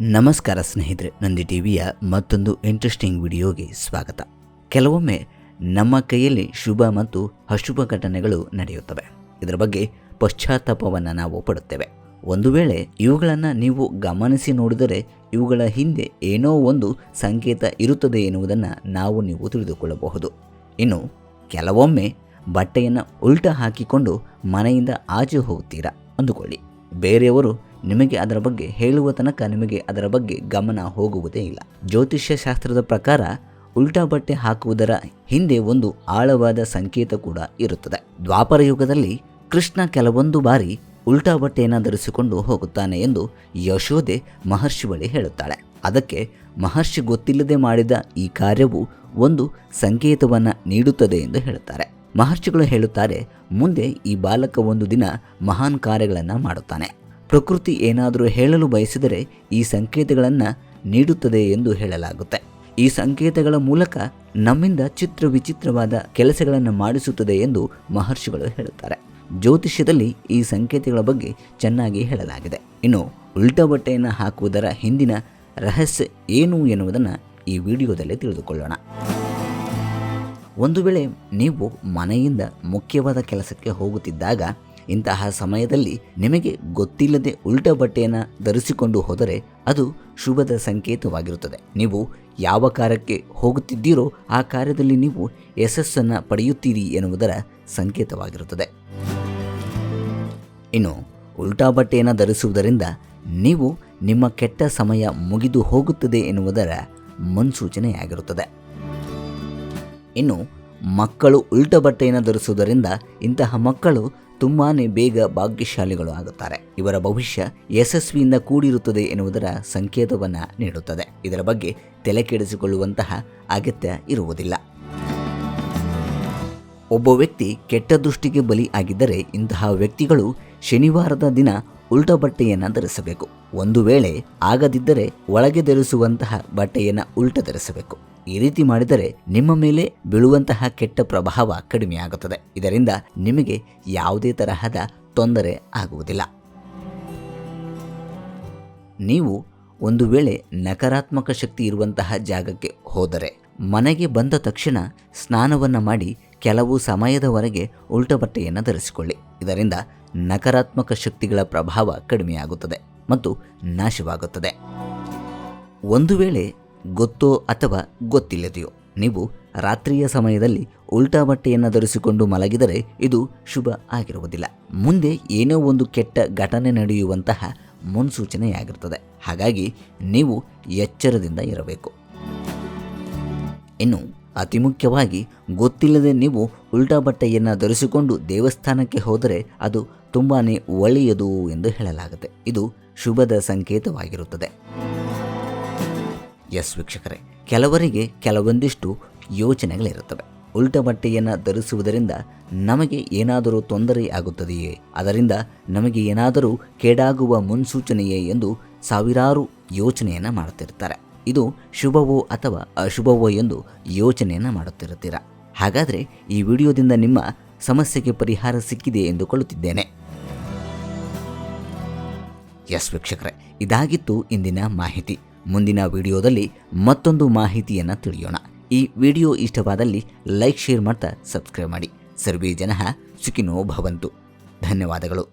ನಮಸ್ಕಾರ ಸ್ನೇಹಿತರೆ, ನಂದಿ ಟಿವಿಯ ಮತ್ತೊಂದು ಇಂಟ್ರೆಸ್ಟಿಂಗ್ ವಿಡಿಯೋಗೆ ಸ್ವಾಗತ. ಕೆಲವೊಮ್ಮೆ ನಮ್ಮ ಕೈಯಲ್ಲಿ ಶುಭ ಮತ್ತು ಅಶುಭ ಘಟನೆಗಳು ನಡೆಯುತ್ತವೆ. ಇದರ ಬಗ್ಗೆ ಪಶ್ಚಾತ್ತಾಪವನ್ನು ನಾವು ಪಡುತ್ತೇವೆ. ಒಂದು ವೇಳೆ ಇವುಗಳನ್ನು ನೀವು ಗಮನಿಸಿ ನೋಡಿದರೆ ಇವುಗಳ ಹಿಂದೆ ಏನೋ ಒಂದು ಸಂಕೇತ ಇರುತ್ತದೆ ಎನ್ನುವುದನ್ನು ನಾವು ನೀವು ತಿಳಿದುಕೊಳ್ಳಬಹುದು. ಇನ್ನು ಕೆಲವೊಮ್ಮೆ ಬಟ್ಟೆಯನ್ನು ಉಲ್ಟ ಹಾಕಿಕೊಂಡು ಮನೆಯಿಂದ ಆಚೆ ಹೋಗುತ್ತೀರಾ ಅಂದುಕೊಳ್ಳಿ. ಬೇರೆಯವರು ನಿಮಗೆ ಅದರ ಬಗ್ಗೆ ಹೇಳುವ ತನಕ ನಿಮಗೆ ಅದರ ಬಗ್ಗೆ ಗಮನ ಹೋಗುವುದೇ ಇಲ್ಲ. ಜ್ಯೋತಿಷ್ಯ ಶಾಸ್ತ್ರದ ಪ್ರಕಾರ ಉಲ್ಟಾ ಬಟ್ಟೆ ಹಾಕುವುದರ ಹಿಂದೆ ಒಂದು ಆಳವಾದ ಸಂಕೇತ ಕೂಡ ಇರುತ್ತದೆ. ದ್ವಾಪರ ಯುಗದಲ್ಲಿ ಕೃಷ್ಣ ಕೆಲವೊಂದು ಬಾರಿ ಉಲ್ಟಾ ಬಟ್ಟೆಯನ್ನು ಧರಿಸಿಕೊಂಡು ಹೋಗುತ್ತಾನೆ ಎಂದು ಯಶೋದೆ ಮಹರ್ಷಿ ಬಳಿ ಹೇಳುತ್ತಾಳೆ. ಅದಕ್ಕೆ ಮಹರ್ಷಿ ಗೊತ್ತಿಲ್ಲದೆ ಮಾಡಿದ ಈ ಕಾರ್ಯವು ಒಂದು ಸಂಕೇತವನ್ನು ನೀಡುತ್ತದೆ ಎಂದು ಹೇಳುತ್ತಾರೆ. ಮಹರ್ಷಿಗಳು ಹೇಳುತ್ತಾರೆ, ಮುಂದೆ ಈ ಬಾಲಕ ಒಂದು ದಿನ ಮಹಾನ್ ಕಾರ್ಯಗಳನ್ನು ಮಾಡುತ್ತಾನೆ. ಪ್ರಕೃತಿ ಏನಾದರೂ ಹೇಳಲು ಬಯಸಿದರೆ ಈ ಸಂಕೇತಗಳನ್ನು ನೀಡುತ್ತದೆ ಎಂದು ಹೇಳಲಾಗುತ್ತೆ. ಈ ಸಂಕೇತಗಳ ಮೂಲಕ ನಮ್ಮಿಂದ ಚಿತ್ರ ವಿಚಿತ್ರವಾದ ಕೆಲಸಗಳನ್ನು ಮಾಡಿಸುತ್ತದೆ ಎಂದು ಮಹರ್ಷಿಗಳು ಹೇಳುತ್ತಾರೆ. ಜ್ಯೋತಿಷ್ಯದಲ್ಲಿ ಈ ಸಂಕೇತಗಳ ಬಗ್ಗೆ ಚೆನ್ನಾಗಿ ಹೇಳಲಾಗಿದೆ. ಇನ್ನು ಉಲ್ಟಾ ಬಟ್ಟೆಯನ್ನು ಹಾಕುವುದರ ಹಿಂದಿನ ರಹಸ್ಯ ಏನು ಎನ್ನುವುದನ್ನು ಈ ವಿಡಿಯೋದಲ್ಲಿ ತಿಳಿದುಕೊಳ್ಳೋಣ. ಒಂದು ವೇಳೆ ನೀವು ಮನೆಯಿಂದ ಮುಖ್ಯವಾದ ಕೆಲಸಕ್ಕೆ ಹೋಗುತ್ತಿದ್ದಾಗ ಇಂತಹ ಸಮಯದಲ್ಲಿ ನಿಮಗೆ ಗೊತ್ತಿಲ್ಲದೆ ಉಲ್ಟಾ ಬಟ್ಟೆಯನ್ನು ಧರಿಸಿಕೊಂಡು ಹೋದರೆ ಅದು ಶುಭದ ಸಂಕೇತವಾಗಿರುತ್ತದೆ. ನೀವು ಯಾವ ಕಾರ್ಯಕ್ಕೆ ಹೋಗುತ್ತಿದ್ದೀರೋ ಆ ಕಾರ್ಯದಲ್ಲಿ ನೀವು ಯಶಸ್ಸನ್ನು ಪಡೆಯುತ್ತೀರಿ ಎನ್ನುವುದರ ಸಂಕೇತವಾಗಿರುತ್ತದೆ. ಇನ್ನು ಉಲ್ಟಾ ಬಟ್ಟೆಯನ್ನು ಧರಿಸುವುದರಿಂದ ನೀವು ನಿಮ್ಮ ಕೆಟ್ಟ ಸಮಯ ಮುಗಿದು ಹೋಗುತ್ತದೆ ಎನ್ನುವುದರ ಮುನ್ಸೂಚನೆಯಾಗಿರುತ್ತದೆ. ಇನ್ನು ಮಕ್ಕಳು ಉಲ್ಟ ಬಟ್ಟೆಯನ್ನು ಧರಿಸುವುದರಿಂದ ಇಂತಹ ಮಕ್ಕಳು ತುಂಬಾ ಬೇಗ ಭಾಗ್ಯಶಾಲಿಗಳು ಆಗುತ್ತಾರೆ. ಇವರ ಭವಿಷ್ಯ ಯಶಸ್ವಿಯಿಂದ ಕೂಡಿರುತ್ತದೆ ಎನ್ನುವುದರ ಸಂಕೇತವನ್ನು ನೀಡುತ್ತದೆ. ಇದರ ಬಗ್ಗೆ ತಲೆ ಕೆಡಿಸಿಕೊಳ್ಳುವಂತಹ ಅಗತ್ಯ ಇರುವುದಿಲ್ಲ. ಒಬ್ಬ ವ್ಯಕ್ತಿ ಕೆಟ್ಟ ದೃಷ್ಟಿಗೆ ಬಲಿ ಆಗಿದ್ದರೆ ಇಂತಹ ವ್ಯಕ್ತಿಗಳು ಶನಿವಾರದ ದಿನ ಉಲ್ಟ ಬಟ್ಟೆಯನ್ನು ಧರಿಸಬೇಕು. ಒಂದು ವೇಳೆ ಆಗದಿದ್ದರೆ ಒಳಗೆ ಧರಿಸುವಂತಹ ಬಟ್ಟೆಯನ್ನು ಉಲ್ಟ ಧರಿಸಬೇಕು. ಈ ರೀತಿ ಮಾಡಿದರೆ ನಿಮ್ಮ ಮೇಲೆ ಬೀಳುವಂತಹ ಕೆಟ್ಟ ಪ್ರಭಾವ ಕಡಿಮೆಯಾಗುತ್ತದೆ ಇದರಿಂದ ನಿಮಗೆ ಯಾವುದೇ ತರಹದ ತೊಂದರೆ ಆಗುವುದಿಲ್ಲ. ನೀವು ಒಂದು ವೇಳೆ ನಕಾರಾತ್ಮಕ ಶಕ್ತಿ ಇರುವಂತಹ ಜಾಗಕ್ಕೆ ಹೋದರೆ, ಮನೆಗೆ ಬಂದ ತಕ್ಷಣ ಸ್ನಾನವನ್ನು ಮಾಡಿ ಕೆಲವು ಸಮಯದವರೆಗೆ ಉಲ್ಟ ಬಟ್ಟೆಯನ್ನು ಧರಿಸಿಕೊಳ್ಳಿ. ಇದರಿಂದ ನಕಾರಾತ್ಮಕ ಶಕ್ತಿಗಳ ಪ್ರಭಾವ ಕಡಿಮೆಯಾಗುತ್ತದೆ ಮತ್ತು ನಾಶವಾಗುತ್ತದೆ. ಒಂದು ವೇಳೆ ಗೊತ್ತೋ ಅಥವಾ ಗೊತ್ತಿಲ್ಲದೆಯೋ. ನೀವು ರಾತ್ರಿಯ ಸಮಯದಲ್ಲಿ ಉಲ್ಟಾ ಬಟ್ಟೆಯನ್ನು ಧರಿಸಿಕೊಂಡು ಮಲಗಿದರೆ ಇದು ಶುಭ ಆಗಿರುವುದಿಲ್ಲ. ಮುಂದೆ ಏನೋ ಒಂದು ಕೆಟ್ಟ ಘಟನೆ ನಡೆಯುವಂತಹ ಮುನ್ಸೂಚನೆಯಾಗಿರುತ್ತದೆ. ಹಾಗಾಗಿ ನೀವು ಎಚ್ಚರದಿಂದ ಇರಬೇಕು. ಇನ್ನು ಅತಿ ಮುಖ್ಯವಾಗಿ ಗೊತ್ತಿಲ್ಲದೆ ನೀವು ಉಲ್ಟಾ ಬಟ್ಟೆಯನ್ನು ಧರಿಸಿಕೊಂಡು ದೇವಸ್ಥಾನಕ್ಕೆ ಹೋದರೆ ಅದು ತುಂಬಾ ಒಳ್ಳೆಯದು ಎಂದು ಹೇಳಲಾಗುತ್ತೆ. ಇದು ಶುಭದ ಸಂಕೇತವಾಗಿರುತ್ತದೆ. ಎಸ್ ವೀಕ್ಷಕರೇ, ಕೆಲವರಿಗೆ ಕೆಲವೊಂದಿಷ್ಟು ಯೋಚನೆಗಳಿರುತ್ತವೆ. ಉಲ್ಟ ಬಟ್ಟೆಯನ್ನು ಧರಿಸುವುದರಿಂದ ನಮಗೆ ಏನಾದರೂ ತೊಂದರೆ ಆಗುತ್ತದೆಯೇ? ಅದರಿಂದ ನಮಗೆ ಏನಾದರೂ ಕೇಡಾಗುವ ಮುನ್ಸೂಚನೆಯೇ ಎಂದು ಸಾವಿರಾರು ಯೋಚನೆಯನ್ನು ಮಾಡುತ್ತಿರುತ್ತಾರೆ. ಇದು ಶುಭವೋ ಅಥವಾ ಅಶುಭವೋ ಎಂದು ಯೋಚನೆಯನ್ನು ಮಾಡುತ್ತಿರುತ್ತೀರ? ಹಾಗಾದರೆ ಈ ವಿಡಿಯೋದಿಂದ ನಿಮ್ಮ ಸಮಸ್ಯೆಗೆ ಪರಿಹಾರ ಸಿಕ್ಕಿದೆ ಎಂದುಕೊಳ್ಳುತ್ತಿದ್ದೇನೆ. ಎಸ್ ವೀಕ್ಷಕರೇ, ಇದಾಗಿತ್ತು ಇಂದಿನ ಮಾಹಿತಿ. ಮುಂದಿನ ವಿಡಿಯೋದಲ್ಲಿ ಮತ್ತೊಂದು ಮಾಹಿತಿಯನ್ನು ತಿಳಿಯೋಣ. ಈ ವಿಡಿಯೋ ಇಷ್ಟವಾದಲ್ಲಿ ಲೈಕ್, ಶೇರ್ ಮಾಡ್ತಾ ಸಬ್ಸ್ಕ್ರೈಬ್ ಮಾಡಿ. ಸರ್ವೇ ಜನ ಸುಖಿನೋ ಭವಂತು. ಧನ್ಯವಾದಗಳು.